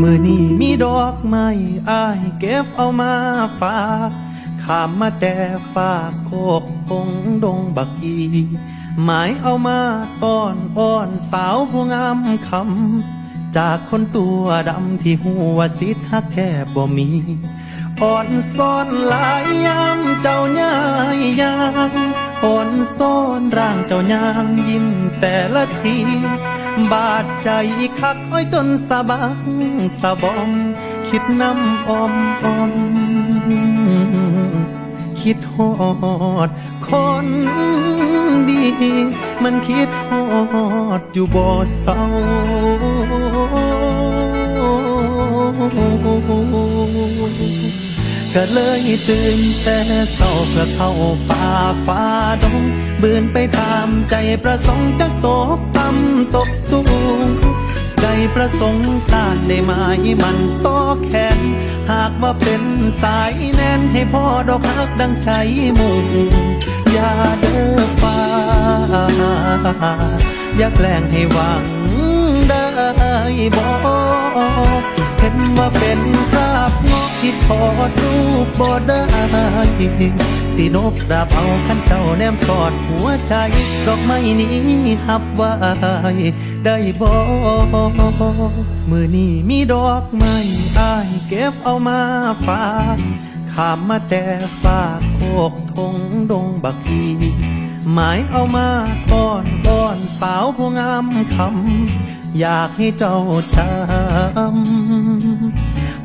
มื่อนี้มีดอกไม้อายเก็บเอามาฝากขามมาแต่ฝากโคกพงดงบักอีหมายเอามาต้อนอ้อนสาวผู้งามคำจากคนตัวดำที่หัวสิทธักแทบบ่มีอ่อนซ่อนหลายยามเจ้าย่ายยางอ่อนซ่อนร่างเจ้ายางยิ้มแต่ละที บาดใจคักอ้อยจนสะบังสะบอม คิดน้ำอมอม คิดฮอด คนดี มันคิดฮอดอยู่บ่เศร้า ก็เลยตื่นแต่เศร้าเพื่อเข้าป่าฟ้าดงบืนไปตามใจประสงค์จะตกต่ำตกสูง ใจประสงค์ต้านได้ไหมมันโตแขนหากว่าเป็นสายแน่นให้พ่อดอกฮักดังใจมุ่งอย่าเด้อฟ้าอย่าแกล้งให้หวังได้บอกเห็นว่าเป็นภาพงอกที่พ อดรูปบ่ได้สินบดาบเอาขันเจ้าแนมสอดหัวใจ ดอกไม้นี้หับไว้ได้บ่มือนี้มีดอกไม้อายเก็บเอามาฝากขามมาแต่ฝากโคกทงดงบักอีหมายเอามาอ้อนอ้อนสาวผู้งามคำอยากให้เจ้าจำ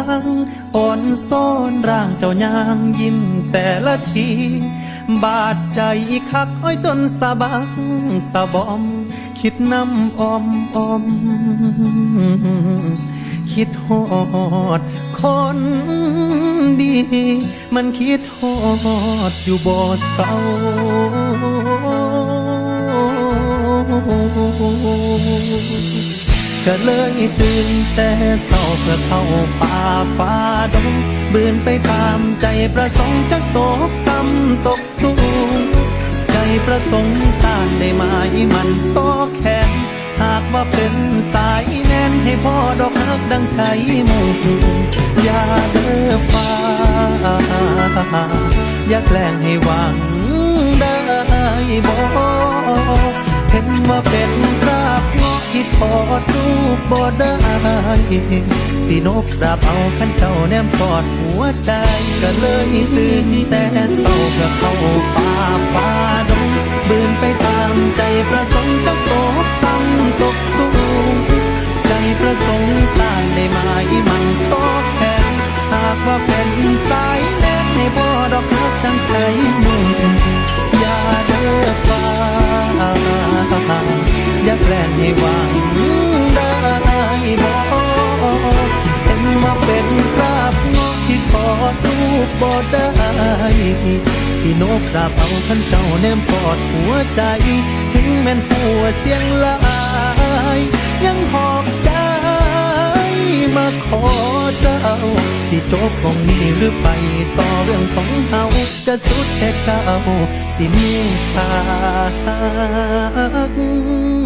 างอ่อนซ่อนร่างเจ้ายางยิ้มแต่ละที บาดใจอีกคักอ้อยจนสะบังสะบอม คิดน้ำอมอม คิดฮอดคนดี มันคิดฮอดอยู่บ่เศร้า ก็เลยตื่นแต่เศร้าเพื่อเข้าป่าฟ้าดงบืนไปตามใจประสงค์จะตกต่ำตกสูง ใจประสงค์ต้านได้ไหมมันโตแขนหากว่าเป็นสายแน่นให้พ่อดอกฮักดังใจมุ่งอย่าเด้อฟ้าอย่าแกล้งให้หวังได้บ่เห็นว่าเป็น ที่ทอดรูปบ่ได้สินบดาบเอาขันเจ้าแนมสอดหัวใจก็เลยตื่นแต่เศร้าเพื่อเข้าป่าฟ้าดงบืนไปตามใจประสงค์จะตกต่ำตกสูงใจประสงค์ต้านได้ไหมมันโตแขนหากว่าเป็นสายแน่นให้พ่อดอกฮักทั้งใจมุ่ง อดรูปบ่ได้สินกดาบเอาท่านเจ้าแนมสอดหัวใจ ถึงแม่นหัวเสียงลาย ยังหอบใจมาขอเจ้า สิจบตรงนี้หรือไปต่อเรื่องของเฮาจะสุดแต่เจ้า สิเมตตา「